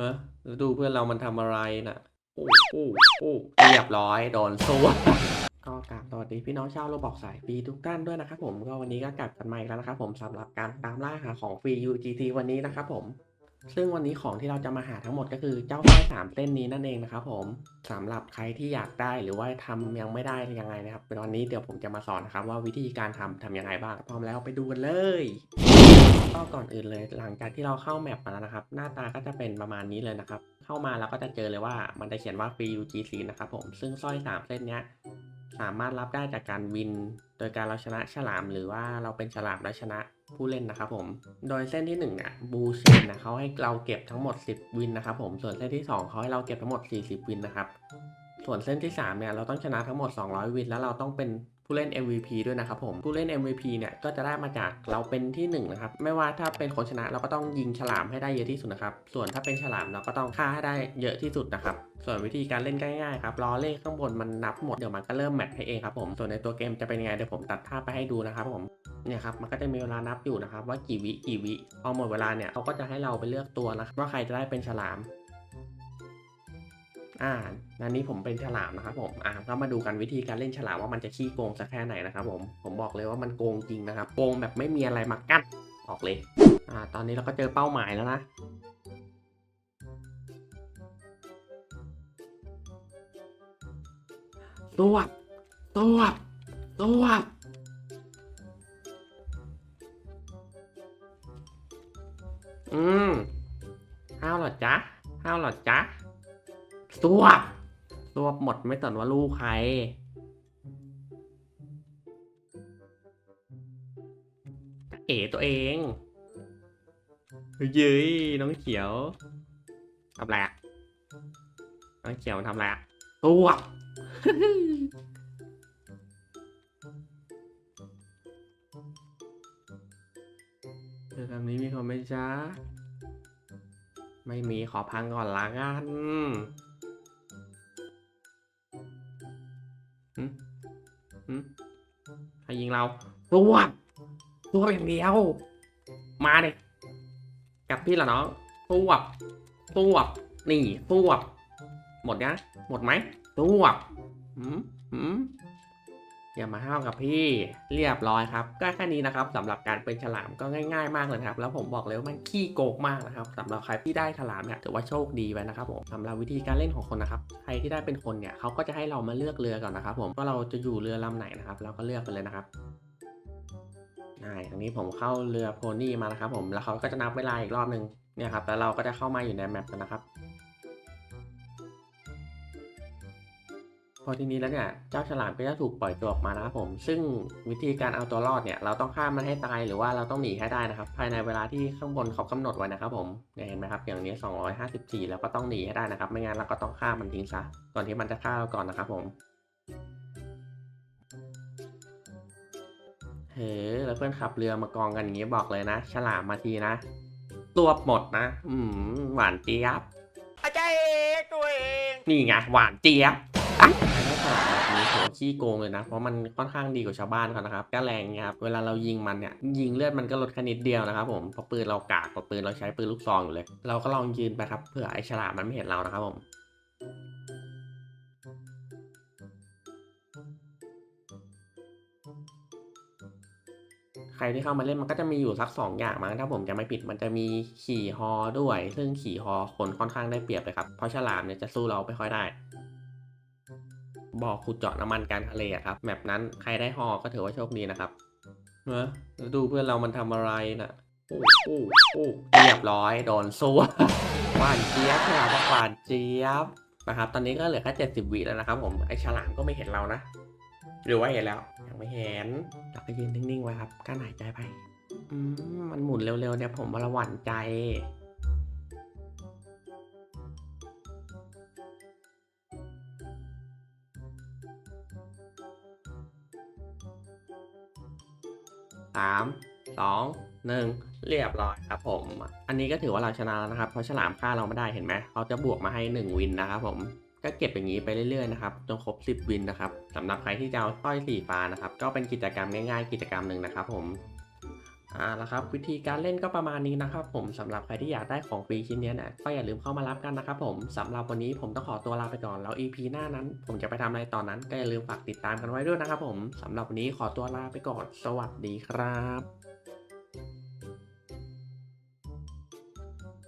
นะดูเพื่อนเรามันทำอะไรน่ะโอ้โอ้โอ้เรียบร้อยโดนซัวก็กราบสวัสดีพี่น้องชาวโรบอกสายฟรีทุกท่านด้วยนะครับผมก็วันนี้ก็กลับกันมาอีกแล้วนะครับผมสำหรับการตามล่าหาของฟรี UGT วันนี้นะครับผม ซึ่งวันนี้ของที่เราจะมาหาทั้งหมดก็คือเจ้าสร้อยสามเส้นนี้นั่นเองนะครับผมสำหรับใครที่อยากได้หรือว่าทำยังไม่ได้ยังไงนะครับวันนี้เดี๋ยวผมจะมาสอนนะครับว่าวิธีการทำทำยังไงบ้างพร้อมแล้วไปดูกันเลย ก็ก่อนอื่นเลยหลังจากที่เราเข้าแมปมาแล้วนะครับ หน้าตาก็จะเป็นประมาณนี้เลยนะครับ เข้ามาเราก็จะเจอเลยว่ามันจะเขียนว่า free UGC นะครับผมซึ่งสร้อยสามเส้นเนี้ยสามารถรับได้จากการวิน โดยการเราชนะฉลามหรือว่าเราเป็นฉลามแล้วชนะผู้เล่นนะครับผม โดยเส้นที่1เนี่ยบูเชนนะเขาให้เราเก็บทั้งหมด 10 วินนะครับผม ส่วนเส้นที่ 2เขาให้เราเก็บทั้งหมด 40 วินนะครับ ส่วนเส้นที่3เนี่ยเราต้องชนะทั้งหมด 200 วิน แล้วเราต้องเป็น ผู้เล่น MVP ด้วยนะครับผมผู้เล่น MVP เนี่ยก็จะได้มาจากเราเป็นที่1นะครับไม่ว่าถ้าเป็นคนชนะเราก็ต้องยิงฉลามให้ได้เยอะที่สุดนะครับส่วนถ้าเป็นฉลามเราก็ต้องฆ่าให้ได้เยอะที่สุดนะครับส่วนวิธีการเล่นง่ายๆครับรอเลขข้างบนมันนับหมดเดี๋ยวมันก็เริ่มแมทให้เองครับผมส่วนในตัวเกมจะเป็นยังไงเดี๋ยวผมตัดภาพไปให้ดูนะครับผมเนี่ยครับมันก็จะมีเวลานับอยู่นะครับว่ากี่วิกี่วิพอหมดเวลาเนี่ยเขาก็จะให้เราไปเลือกตัวนะครับว่าใครจะได้เป็นฉลาม อ่านันนี้ผมเป็นฉลามนะครับผม อ่าก็มาดูกันวิธีการเล่นฉลามว่ามันจะขี้โกงสักแค่ไหนนะครับผม ผมบอกเลยว่ามันโกงจริงนะครับ โกงแบบไม่มีอะไรมากั้นออกเลย อ่า ตอนนี้เราก็เจอเป้าหมายแล้วนะ ตัวตัวตัวอืมห้าวหรอจ๊ะห้าวหรอจ๊ะ สวบสวบหมดไม่สนว่าลูกใคร เอ๋ตัวเองเย้ยน้องเขียวทำไรอะน้องเขียวมันทำไรอะสวบเจอคำนี้มีคนไหมจ๊ะไม่มีขอพังก่อนละกัน ใครยิงเราตัวตัวอย่างเดียว มาเลยกับพี่ละน้องตัวตัวนี่ตัวหมดนะหมดไหมตัวอืมอืม อย่ามาห้าวกับพี่เรียบร้อยครับก็แค่นี้นะครับสำหรับการเป็นฉลามก็ง่าย ๆ มากเลยครับ แล้วผมบอกเลยว่ามันขี้โกงมากนะครับสำหรับใครที่ได้ฉลามเนี่ยถือว่าโชคดีไปนะครับผมสำหรับวิธีการเล่นของคนนะครับใครที่ได้เป็นคนเนี่ยเขาก็จะให้เรามาเลือกเรือก่อนนะครับผมว่าเราจะอยู่เรือลำไหนนะครับเราก็เลือกไปเลยนะครับอ่าอย่างนี้ผมเข้าเรือโพนี่มานะครับผมแล้วเขาก็จะนับเวลาอีกรอบหนึ่งเนี่ยครับแล้วเราก็จะเข้ามาอยู่ในแมปกันนะครับ พอทีนี้แล้วเนี่ยเจ้าฉลามก็จะถูกปล่อยตัวออกมานะครับผม ซึ่งวิธีการเอาตัวรอดเนี่ยเราต้องฆ่ามันให้ตายหรือว่าเราต้องหนีให้ได้นะครับ ภายในเวลาที่ข้างบนเขากำหนดไว้นะครับผมเนี่ยเห็นไหมครับอย่างนี้ 254 แล้วก็ต้องหนีให้ได้นะครับ ไม่งั้นเราก็ต้องฆ่ามันทิ้งซะก่อนที่มันจะฆ่าเราก่อนนะครับผมเฮ้ยแล้วเพื่อนขับเรือมากองกันอย่างนี้บอกเลยนะ ฉลามมาทีนะตัวหมดนะ อืมหวานเจี๊ยบอาจารย์เอกตัวเอง นี่ไงหวานเจี๊ยบ อะได้ฉลามแบบนี้ถือว่าขี้โกงเลยนะ เพราะมันค่อนข้างดีกว่าชาวบ้านเขานะครับก็แรงเงี้ยครับ เวลาเรายิงมันเนี่ย ยิงเลือดมันก็ลดแค่นิดเดียวนะครับผม เพราะปืนเรากากกว่าปืนเราใช้ปืนลูกซองอยู่เลย เราก็ลองยืนไปครับ เผื่อไอ้ฉลามมันไม่เห็นเรานะครับผมใครที่เข้ามาเล่นมันก็จะมีอยู่สักสองอย่างมั้งถ้าผมจะไม่ผิดมันจะมีขี่ฮอด้วย ซึ่งขี่ฮอคนค่อนข้างได้เปรียบเลยครับ เพราะฉลามเนี่ยจะสู้เราไม่ค่อยได้ บอกขุดเจาะน้ำมันกลารทะเลอะครับแบบนั้นใครได้ฮอก็ถือว่าโชคดีนะครับเนอะดูเพื่อนเรามันทำอะไรน่ะโอ้โอ้โอ้เรียบร้อยโดนซัวหวานเจี๊ยบฉลามบหวานเจี๊ยบนะครับ ตอนนี้ก็เหลือแค่เจ็ดสิบวิแล้วนะครับ ผมไอฉลามก็ไม่เห็นเรานะ หรือว่าเห็นแล้วยังไม่เห็นเราก็ยืนนิ่งๆไว้ครับกั้นหายใจไป อืมมันหมุนเร็วๆเนี่ยผมมาละหวั่นใจ สามสองหนึ่งเรียบร้อยครับผม อันนี้ก็ถือว่าเราชนะแล้วนะครับ เพราะฉลามฆ่าเราไม่ได้เห็นไหมเขาจะบวกมาให้ 1 วินนะครับผมก็เก็บอย่างนี้ไปเรื่อยๆนะครับจนครบ 10 วินนะครับสำหรับใครที่จะเอาสร้อยสีฟ้านะครับ ก็เป็นกิจกรรมง่ายๆ กิจกรรมหนึ่งนะครับผม อ่าละครับวิธีการเล่นก็ประมาณนี้นะครับผมสำหรับใครที่อยากได้ของฟรีชิ้นนี้เนี่ยก็อย่าลืมเข้ามารับกันนะครับผมสำหรับวันนี้ผมต้องขอตัวลาไปก่อนแล้ว EP หน้านั้น ผมจะไปทำอะไรตอนนั้น ก็อย่าลืมฝากติดตามกันไว้ด้วยนะครับผมสำหรับวันนี้ขอตัวลาไปก่อน สวัสดีครับ